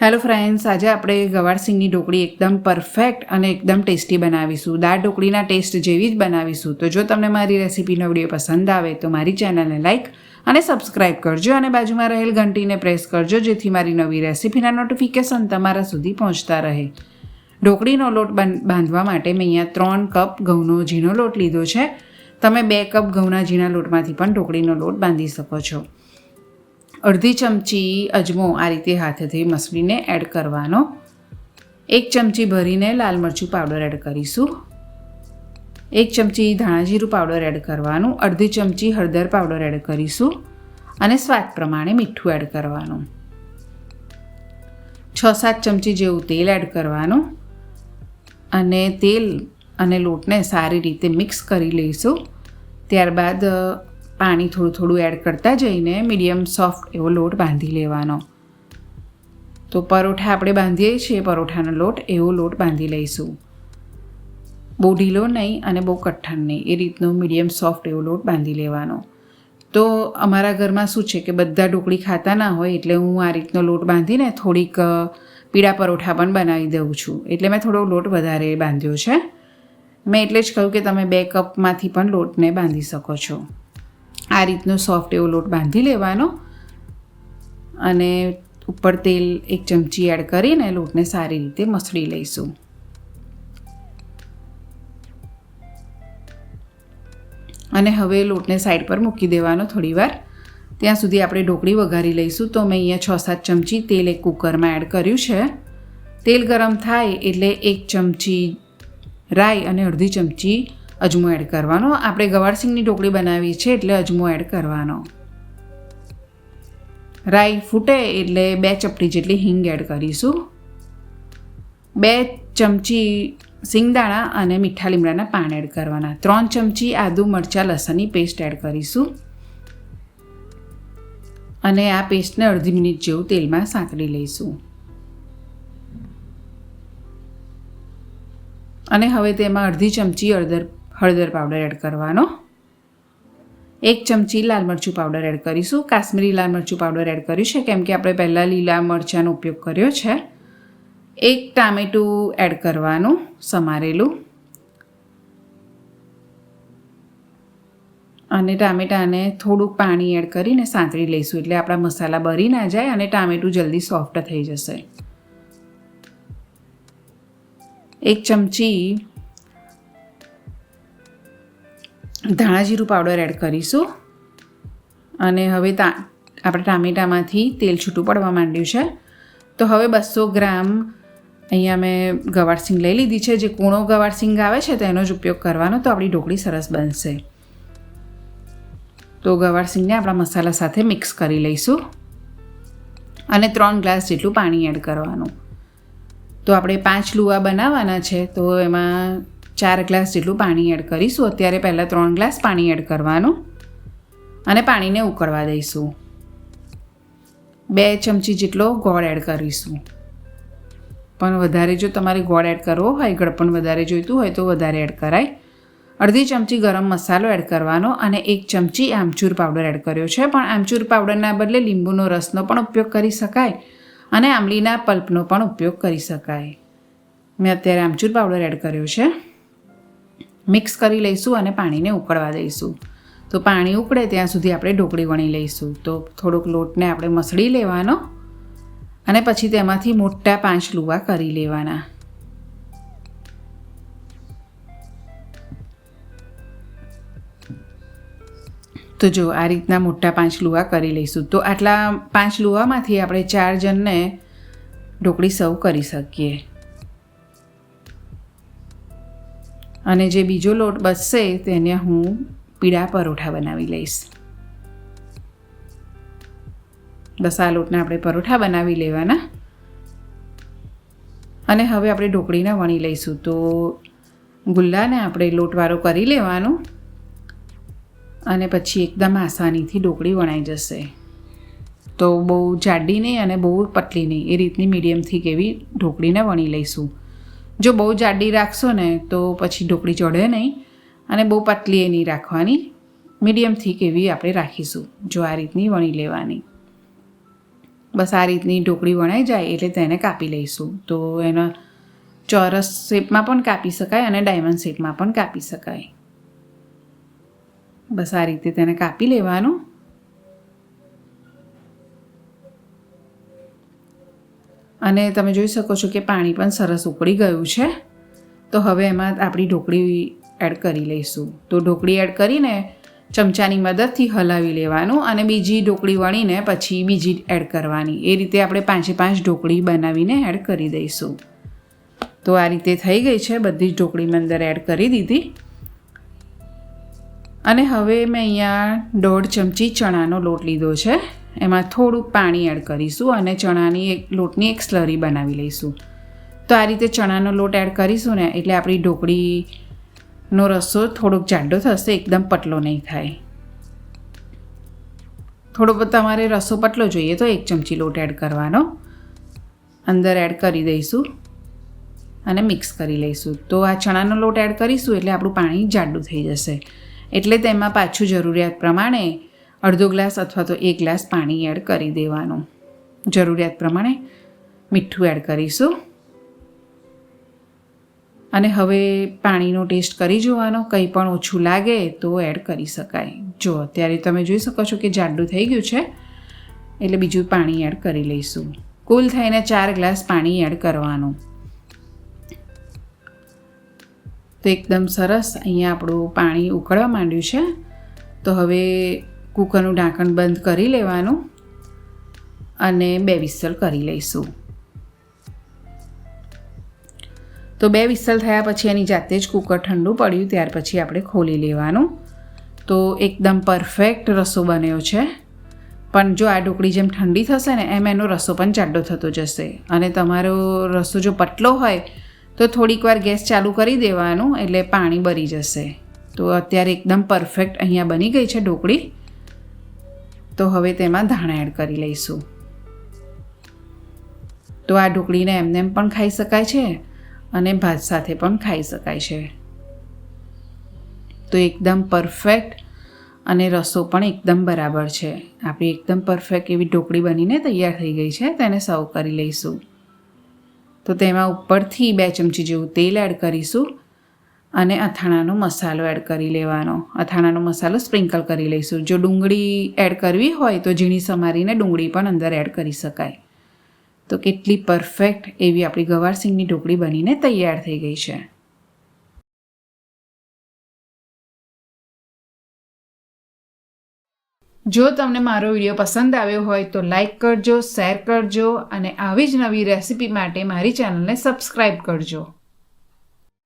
Hello friends આજે આપણે ગવારસિંગની ઢોકળી એકદમ પરફેક્ટ અને એકદમ ટેસ્ટી બનાવીશું. દાળ ઢોકળીના ટેસ્ટ જેવી જ બનાવીશું. તો જો તમને મારી રેસીપીનો વીડિયો પસંદ આવે, તો મારી ચેનલને લાઇક અને સબસ્ક્રાઇબ કરજો અને બાજુમાં રહેલ ઘંટીને પ્રેસ કરજો, જેથી મારી નવી રેસીપીના નોટિફિકેશન તમારા સુધી પહોંચતા રહે. ઢોકળીનો લોટ બાંધવા માટે મેં અહીંયા ત્રણ કપ ઘઉંનો ઝીણો લોટ લીધો છે. તમે બે કપ ઘઉંના ઝીણા લોટમાંથી પણ ઢોકળીનો લોટ બાંધી શકો છો. અડધી ચમચી અજમો આ રીતે હાથેથી મસળીને એડ કરવાનો. એક ચમચી ભરીને લાલ મરચું પાવડર એડ કરીશું. એક ચમચી ધાણાજીરું પાવડર એડ કરવાનું. અડધી ચમચી હળદર પાવડર એડ કરીશું. અને સ્વાદ પ્રમાણે મીઠું એડ કરવાનું. છ સાત ચમચી જેવું તેલ એડ કરવાનું. અને તેલ અને લોટને સારી રીતે મિક્સ કરી લઈશું. ત્યારબાદ પાણી થોડું થોડું એડ કરતા જઈને મીડિયમ સોફ્ટ એવો લોટ બાંધી લેવાનો. તો પરોઠા આપણે બાંધીએ છીએ, પરોઠાનો લોટ, એવો લોટ બાંધી લઈશું. બહુ ઢીલો નહીં અને બહુ કઠણ નહીં, એ રીતનો મીડિયમ સોફ્ટ એવો લોટ બાંધી લેવાનો. તો અમારા ઘરમાં શું છે કે બધા ઢોકળી ખાતા ના હોય એટલે હું આ રીતનો લોટ બાંધીને થોડીક પીળા પરોઠા પણ બનાવી દઉં છું. એટલે મેં થોડો લોટ વધારે બાંધ્યો છે. મેં એટલે જ કહ્યું કે તમે બે કપમાંથી પણ લોટને બાંધી શકો છો. આ રીતનો સોફ્ટ એવો લોટ બાંધી લેવાનો અને ઉપર તેલ એક ચમચી એડ કરીને લોટને સારી રીતે મસળી લઈશું. અને હવે લોટને સાઈડ પર મૂકી દેવાનો થોડીવાર. ત્યાં સુધી આપણે ઢોકળી વઘારી લઈશું તો મેં અહીંયા છ સાત ચમચી તેલ એક કુકરમાં એડ કર્યું છે. તેલ ગરમ થાય એટલે એક ચમચી રાઈ અને અડધી ચમચી અજમો એડ કરવાનો. આપણે ગવારસિંગની ઢોકળી બનાવી છે એટલે અજમો એડ કરવાનો. રાઈ ફૂટે એટલે બે ચપટી જેટલી હિંગ એડ કરીશું. બે ચમચી સિંગદાણા અને મીઠા લીમડાના પાન એડ કરવાના. ત્રણ ચમચી આદુ મરચાં લસણની પેસ્ટ એડ કરીશું. અને આ પેસ્ટને અડધી મિનિટ જેવું તેલમાં સાંતળી લઈશું. અને હવે તેમાં અડધી ચમચી હળદર હળદર પાવડર એડ કરવાનો. એક ચમચી લાલ મરચું પાવડર એડ કરીશું. કાશ્મીરી લાલ મરચું પાવડર એડ કર્યું છે કેમ કે આપણે પહેલાં લીલા મરચાંનો ઉપયોગ કર્યો છે. એક ટામેટું એડ કરવાનું સમારેલું. અને ટામેટાને થોડુંક પાણી એડ કરીને સાંતળી લઈશું. એટલે આપણા મસાલા બરી ના જાય અને ટામેટું જલ્દી સોફ્ટ થઈ જશે. એક ચમચી ધાણા જીરું પાવડર એડ કરીશું. અને હવે તા, આપણે ટામેટામાંથી તેલ છૂટું પડવા માંડ્યું છે. તો હવે બસો ગ્રામ અહીંયા મેં ગવારસિંગ લઈ લીધી છે. જે કૂણો ગવારસિંગ આવે છે તેનો જ ઉપયોગ કરવાનો. તો આપણી ઢોકળી સરસ બનશે. તો ગવારસિંગને આપણા મસાલા સાથે મિક્સ કરી લઈશું. અને ત્રણ ગ્લાસ જેટલું પાણી એડ કરવાનું. તો આપણે પાંચ લુવા બનાવવાના છે. તો એમાં ચાર ગ્લાસ જેટલું પાણી એડ કરીશું. અત્યારે પહેલાં ત્રણ ગ્લાસ પાણી એડ કરવાનું અને પાણીને ઉકળવા દઈશું. બે ચમચી જેટલો ગોળ એડ કરીશું. પણ વધારે જો તમારે ગોળ એડ કરવો હોય, ગળપણ વધારે જોઈતું હોય તો વધારે એડ કરાય. અડધી ચમચી ગરમ મસાલો એડ કરવાનો અને એક ચમચી આમચૂર પાવડર એડ કર્યો છે. પણ આમચૂર પાવડરના બદલે લીંબુનો રસનો પણ ઉપયોગ કરી શકાય અને આંબલીના પલ્પનો પણ ઉપયોગ કરી શકાય. મેં અત્યારે આમચૂર પાવડર એડ કર્યો છે. મિક્સ કરી લઈશું અને પાણીને ઉકળવા દઈશું. તો પાણી ઉકળે ત્યાં સુધી આપણે ઢોકળી વણી લઈશું. તો થોડોક લોટને આપણે મસળી લેવાનો અને પછી તેમાંથી મોટા પાંચ લુવા કરી લેવાના. તો જો આ રીતના મોટા પાંચ લુવા કરી લઈશું. તો આટલા પાંચ લુવામાંથી આપણે ચાર જણને ઢોકળી સર્વ કરી શકીએ. અને જે બીજો લોટ બચશે તેને હું પીળા પરોઠા બનાવી લઈશ. બસ આ લોટના આપણે પરોઠા બનાવી લેવાના. અને હવે આપણે ઢોકળીને વણી લઈશું. તો ગુલ્લાને આપણે લોટવાળો કરી લેવાનો. અને પછી એકદમ આસાનીથી ઢોકળી વણાઈ જશે. તો બહુ જાડી નહીં અને બહુ પતલી નહીં એ રીતની મીડિયમથી કેવી ઢોકળીને વણી લઈશું. જો બહુ જાડી રાખશો ને, તો પછી ઢોકળી ચડે નહીં અને બહુ પતલી એ નહીં રાખવાની. મીડિયમ થીક એવી આપણે રાખીશું, જો આ રીતની વણી લેવાની. બસ આ રીતની ઢોકળી વણાઈ જાય એટલે તેને કાપી લઈશું. તો એના ચોરસ શેપમાં પણ કાપી શકાય અને ડાયમંડ શેપમાં પણ કાપી શકાય. બસ આ રીતે તેને કાપી લેવાનું. અને તમે જોઈ શકો છો કે પાણી પણ સરસ ઉકળી ગયું છે. તો હવે એમાં આપણી ઢોકળી એડ કરી લઈશું. તો ઢોકળી એડ કરીને ચમચાની મદદથી હલાવી લેવાનું અને બીજી ઢોકળી વણીને પછી બીજી એડ કરવાની. એ રીતે આપણે પાંચે પાંચ ઢોકળી બનાવીને એડ કરી દઈશું. તો આ રીતે થઈ ગઈ છે. બધી જ ઢોકળી મેં અંદર એડ કરી દીધી. અને હવે મેં અહીંયા દોઢ ચમચી ચણાનો લોટ લીધો છે. એમાં થોડુંક પાણી એડ કરીશું અને ચણાની એક, લોટની એક સ્લરી બનાવી લઈશું. તો આ રીતે ચણાનો લોટ એડ કરીશું ને, એટલે આપણી ઢોકળીનો રસ્સો થોડોક જાડો થશે, એકદમ પતલો નહીં થાય. થોડો તમારે રસો પતલો જોઈએ તો એક ચમચી લોટ એડ કરવાનો. અંદર એડ કરી દઈશું અને મિક્સ કરી લઈશું. તો આ ચણાનો લોટ એડ કરીશું એટલે આપણું પાણી જાડું થઈ જશે. એટલે તેમાં પાછું જરૂરિયાત પ્રમાણે અડધો ગ્લાસ અથવા તો એક ગ્લાસ પાણી એડ કરી દેવાનું. જરૂરિયાત પ્રમાણે મીઠું એડ કરીશું. અને હવે પાણીનો ટેસ્ટ કરી જોવાનો, કંઈ પણ ઓછું લાગે તો એડ કરી શકાય. જો અત્યારે તમે જોઈ શકો છો કે જાડું થઈ ગયું છે, એટલે બીજું પાણી એડ કરી લઈશું. કુલ થઈને ચાર ગ્લાસ પાણી એડ કરવાનું. તો એકદમ સરસ, અહીંયા આપણું પાણી ઉકળવા માંડ્યું છે. તો હવે કુકરનું ઢાંકણ બંધ કરી લેવાનું અને બે વિસલ કરી લઈશું. તો બે વિસલ થયા પછી એની જાતે જ કૂકર ઠંડુ પડ્યું, ત્યાર પછી આપણે ખોલી લેવાનું. તો એકદમ પરફેક્ટ રસો બન્યો છે. પણ જો આ ઢોકળી જેમ ઠંડી થશે ને, એમ એનો રસો પણ જાડો થતો જશે. અને તમારો રસો જો પતલો હોય, તો થોડીક વાર ગેસ ચાલુ કરી દેવાનું, એટલે પાણી બરી જશે. તો અત્યારે એકદમ પરફેક્ટ અહીંયા બની ગઈ છે ઢોકળી. તો હવે તેમાં ધાણા એડ કરી લઈશું. તો આ ઢોકળીને એમને એમ પણ ખાઈ શકાય છે અને ભાત સાથે પણ ખાઈ શકાય છે. તો એકદમ પરફેક્ટ અને રસો પણ એકદમ બરાબર છે. આપણી એકદમ પરફેક્ટ એવી ઢોકળી બનીને તૈયાર થઈ ગઈ છે તેને સર્વ કરી લઈશું. તો તેમાં ઉપરથી બે ચમચી જેવું તેલ એડ કરીશું. અને અથાણાનો મસાલો એડ કરી લેવાનો. અથાણાનો મસાલો સ્પ્રિંકલ કરી લઈશું. જો ડુંગળી એડ કરવી હોય તો ઝીણી સમારીને ડુંગળી પણ અંદર એડ કરી શકાય. તો કેટલી પરફેક્ટ એવી આપણી ગવારસિંગની ઢોકળી બનીને તૈયાર થઈ ગઈ છે. જો તમને મારો વીડિયો પસંદ આવ્યો હોય તો લાઈક કરજો શેર કરજો અને આવી જ નવી રેસિપી માટે મારી ચેનલને સબસ્ક્રાઈબ કરજો.